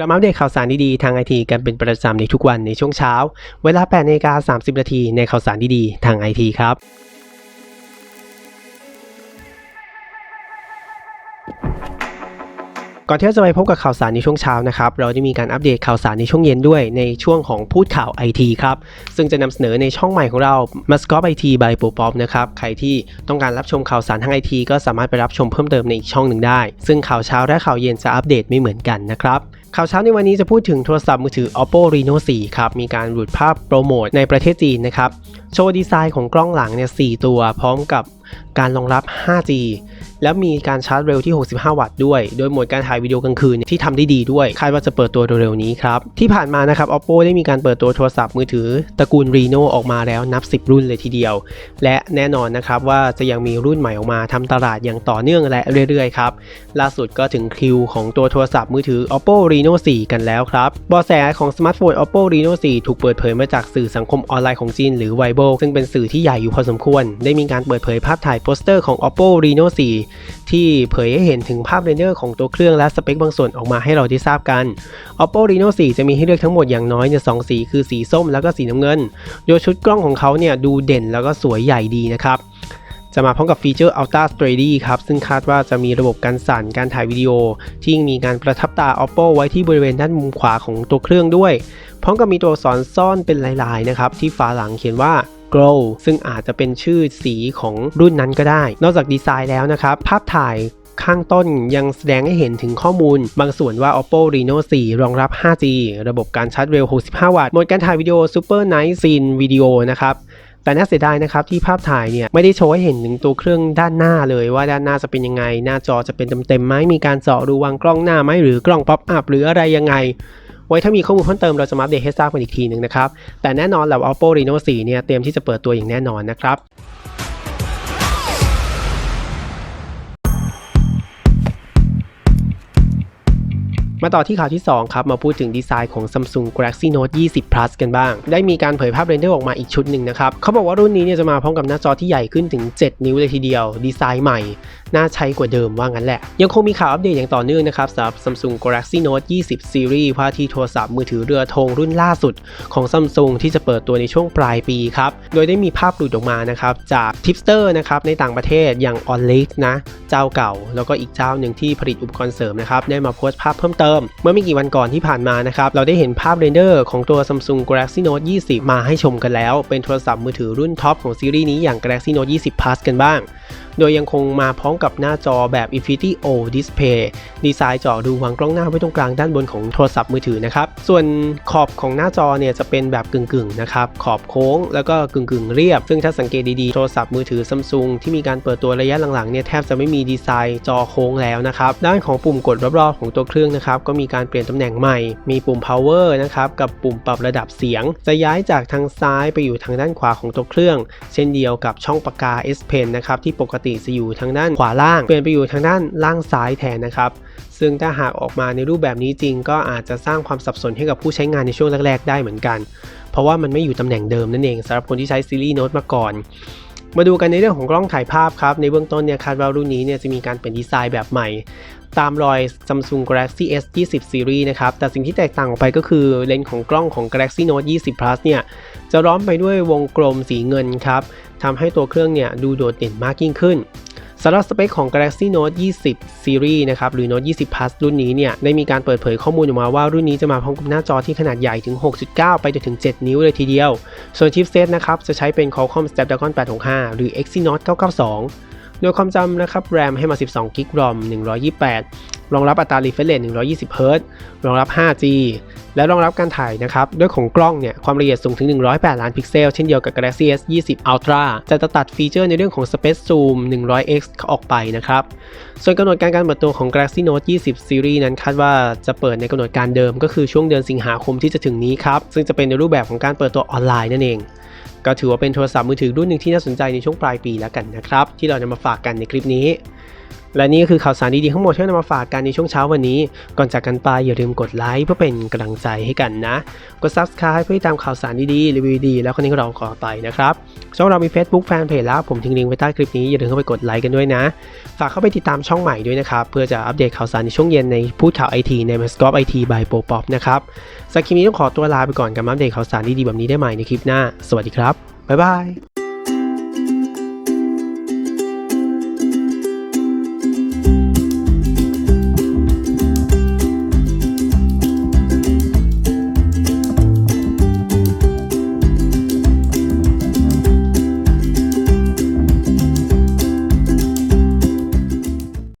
กลับมาอัปเดตข่าวสารดีๆ ทางไอทีกันเป็นประจำในทุกวันในช่วงเช้า เวลา8นาฬิกา30 นาทีในข่าวสารดีๆ ทางไอทีครับก่อนที่เราจะไปพบกับข่าวสารในช่วงเช้านะครับเราได้มีการอัปเดตข่าวสารในช่วงเย็นด้วยในช่วงของพูดข่าวไอทีครับซึ่งจะนำเสนอในช่องใหม่ของเรา m a s c o t IT by p o p o p นะครับใครที่ต้องการรับชมข่าวสารทางไอทีก็สามารถไปรับชมเพิ่มเติมในอีกช่องหนึ่งได้ ซึ่งข่าวเช้าและข่าวเย็นจะอัปเดตไม่เหมือนกันนะครับ ข่าวเช้าในวันนี้จะพูดถึงโทรศัพท์มือถือ Oppo Reno 4 ครับ มีการหลุดภาพโปรโมทในประเทศจีนนะครับ โชว์ดีไซน์ของกล้องหลังเนี่ย 4 ตัว พร้อมกับการรองรับ 5G แล้วมีการชาร์จเร็วที่ 65 วัตต์ด้วย โดยโหมดการถ่ายวิดีโอกลางคืนเนี่ที่ทำได้ดีด้วย คาดว่าจะเปิดตัวเร็วๆนี้ครับ ที่ผ่านมานะครับ Oppo ได้มีการเปิดตัวโทรศัพท์มือถือตระกูล Reno ออกมาแล้วนับ 10 รุ่นเลยทีเดียว และแน่นอนนะครับว่าจะยังมีรุ่นใหม่ออกมาทำตลาดอย่างต่อเนื่องและเรื่อยๆครับ ล่าสุดก็ถึงคิวของตัวโทรศัพท์มือถือ Oppo Reno 4 กันแล้วครับเบาะแสของสมาร์ทโฟน Oppo Reno 4 ถูกเปิดเผยมาจากสื่อสังคมออนไลน์ของจีนหรือ Weibo ซึ่งเป็นสื่อที่ใหญ่อยู่พอสมควร ได้มีการเปิดเผยภาพถ่ายโปสเตอร์ของ Oppo Reno 4ที่เผยให้เห็นถึงภาพเรนเดอร์ของตัวเครื่องและสเปคบางส่วนออกมาให้เราได้ทราบกัน Oppo Reno 4 จะมีให้เลือกทั้งหมดอย่างน้อยเนี่ยสองสีคือสีส้มแล้วก็สีน้ำเงิน โดยชุดกล้องของเขาเนี่ยดูเด่นแล้วก็สวยใหญ่ดีนะครับจะมาพร้อมกับฟีเจอร์ Ultra Steady ครับ ซึ่งคาดว่าจะมีระบบการสั่นการถ่ายวิดีโอ ที่มีการประทับตา Oppo ไว้ที่บริเวณด้านมุมขวาของตัวเครื่องด้วย พร้อมกับมีตัวอักษรซ่อนเป็นลายๆนะครับ ที่ฝาหลังเขียนว่า Glow ซึ่งอาจจะเป็นชื่อสีของรุ่นนั้นก็ได้ นอกจากดีไซน์แล้วนะครับ ภาพถ่ายข้างต้นยังแสดงให้เห็นถึงข้อมูล บางส่วนว่า Oppo Reno 4 รองรับ 5G ระบบการชาร์จเร็ว 65 วัตต์โหมดการถ่ายวิดีโอ Super Night Scene Video นะครับแต่น่าเสียดายนะครับที่ภาพถ่ายเนี่ยไม่ได้โชว์ให้เห็นถึงตัวเครื่องด้านหน้าเลยว่าด้านหน้าจะเป็นยังไง หน้าจอจะเป็นเต็มๆไหมมีการเจาะรูวางกล้องหน้าไหมหรือกล้องป๊อปอัพหรืออะไรยังไง ไว้ถ้ามีข้อมูลเพิ่มเติมเราจะมาอัปเดตให้ทราบกันอีกทีหนึ่งนะครับแต่แน่นอนแหละ Oppo Reno 4เนี่ยเตรียมที่จะเปิดตัวอย่างแน่นอนนะครับ มาต่อที่ข่าวที่ 2 ครับ มาพูดถึงดีไซน์ของ Samsung Galaxy Note 20 Plus กันบ้าง ได้มีการเผยภาพเรนเดอร์ออกมาอีกชุดหนึ่งนะครับ เขาบอกว่ารุ่นนี้เนี่ยจะมาพร้อมกับหน้าจอที่ใหญ่ขึ้นถึง 7 นิ้วเลยทีเดียว ดีไซน์ใหม่ น่าใช้กว่าเดิมว่างั้นแหละ ยังคงมีข่าวอัปเดตอย่างต่อเนื่องนะครับสำหรับ Samsung Galaxy Note 20 Series ว่าที่โทรศัพท์มือถือเรือธงรุ่นล่าสุดของ Samsung ที่จะเปิดตัวในช่วงปลายปีครับ โดยได้มีภาพหลุดออกมานะครับจากทิปสเตอร์นะครับในต่างประเทศอย่าง o n l e x นะเจ้าเก่า แล้วก็อีกเจ้าหนึ่งที่ผลิตอุปกรณ์เสริมนะครับได้มาโพสต์ภาพเพิ่มเติมเมื่อไม่กี่วันก่อนที่ผ่านมานะครับเราได้เห็นภาพเรนเดอร์ของตัว Samsung Galaxy Note 20 มาให้ชมกันแล้ว เป็นโทรศัพท์มือถือรุ่นท็อปของซีรีส์นี้อย่าง Galaxy Note 20 Plus กันบ้าง โดยยังคงมาพร้อมกับหน้าจอแบบ Infinity O Display ดีไซน์จาะรูวางกล้องหน้าไว้ตรงกลางด้านบนของโทรศัพท์มือถือนะครับ ส่วนขอบของหน้าจอเนี่ยจะเป็นแบบกึ่งๆนะครับ ขอบโค้งแล้วก็กึ่งๆเรียบ ซึ่งถ้าสังเกตดีๆ โทรศัพท์มือถือ Samsung ที่มีการเปิดตัวระยะหลังๆเนี่ยแทบจะไม่มีดีไซน์จอโค้งแล้วนะครับ ด้านของปุ่มกดรอบๆของตัวเครื่องนะครับก็มีการเปลี่ยนตำแหน่งใหม่ มีปุ่ม power นะครับกับปุ่มปรับระดับเสียง จะย้ายจากทางซ้ายไปอยู่ทางด้านขวาของตัวเครื่อง เช่นเดียวกับช่องปากกา S Pen นะครับที่ปกติจะอยู่ทางด้านขวาล่าง เปลี่ยนไปอยู่ทางด้านล่างซ้ายแทนนะครับ ซึ่งถ้าหากออกมาในรูปแบบนี้จริง ก็อาจจะสร้างความสับสนให้กับผู้ใช้งานในช่วงแรก ๆ ได้เหมือนกัน เพราะว่ามันไม่อยู่ตำแหน่งเดิมนั่นเองสำหรับคนที่ใช้ซีรีส์โน้ตมาก่อนมาดูกันในเรื่องของกล้องถ่ายภาพครับ ในเบื้องต้นเนี่ยคาดว่ารุ่นนี้เนี่ยจะมีการเปลี่ยนดีไซน์แบบใหม่ ตามรอย Samsung Galaxy S 20 Series นะครับ แต่สิ่งที่แตกต่างออกไปก็คือเลนส์ของกล้องของ Galaxy Note 20 Plus เนี่ย จะล้อมไปด้วยวงกลมสีเงินครับทำให้ตัวเครื่องเนี่ยดูโดดเด่นมากยิ่งขึ้นสำหรับสเปคของ Galaxy Note 20 Series นะครับ หรือ Note 20 Plus รุ่นนี้เนี่ย ได้มีการเปิดเผยข้อมูลออกมาว่ารุ่นนี้จะมาพร้อมกับหน้าจอที่ขนาดใหญ่ถึง 6.9 ไปจนถึง 7 นิ้วเลยทีเดียว ส่วนชิปเซตนะครับ จะใช้เป็น Qualcomm Snapdragon 865 หรือ Exynos 992 โดยความจำนะครับ RAM ให้มา 12 g b ROM 128 รองรับอัตรา refresh rate 120 Hz รองรับ 5G และรองรับการถ่ายนะครับ ด้วยของกล้องเนี่ย ความละเอียดสูงถึง 108 ล้านพิกเซล เช่นเดียวกับ Galaxy S 20 Ultra จะตัดฟีเจอร์ในเรื่องของ Space Zoom 100x ออกไปนะครับ ส่วนกำหนดการการเปิดตัวของ Galaxy Note 20 Series นั้นคาดว่าจะเปิดในกำหนดการเดิมก็คือช่วงเดือนสิงหาคมที่จะถึงนี้ครับ ซึ่งจะเป็นในรูปแบบของการเปิดตัวออนไลน์นั่นเอง ก็ถือว่าเป็นโทรศัพท์มือถือรุ่นหนึ่งที่น่าสนใจในช่วงปลายปีแล้วกันนะครับ ที่เราจะมาฝากกันในคลิปนี้ และนี่ก็คือข่าวสารดีๆทั้งหมดที่นำมาฝากกันในช่วงเช้าวันนี้ ก่อนจากกันไปอย่าลืมกดไลค์เพื่อเป็นกำลังใจให้กันนะ กด subscribe เพื่อติดตามข่าวสารดีๆรีวิวดีแล้วคนนี้เราก่อไปนะครับ ช่องเรามี Facebook Fanpage แล้วผมทิ้งลิงก์ไว้ใต้คลิปนี้อย่าลืมเข้าไปกดไลค์กันด้วยนะ ฝากเข้าไปติดตามช่องใหม่ด้วยนะครับ เพื่อจะอัปเดตข่าวสารในช่วงเย็นในพูดข่าวไอทีใน m a s c o p IT by p o p o p นะครับสำหรับคลิปนี้ต้องขอตัวลาไปก่อนกับอัปเดตข่าวสารดีๆแบบนี้ได้ใหม่ในคลิปหน้า สวัสดีครับบ๊ายบาย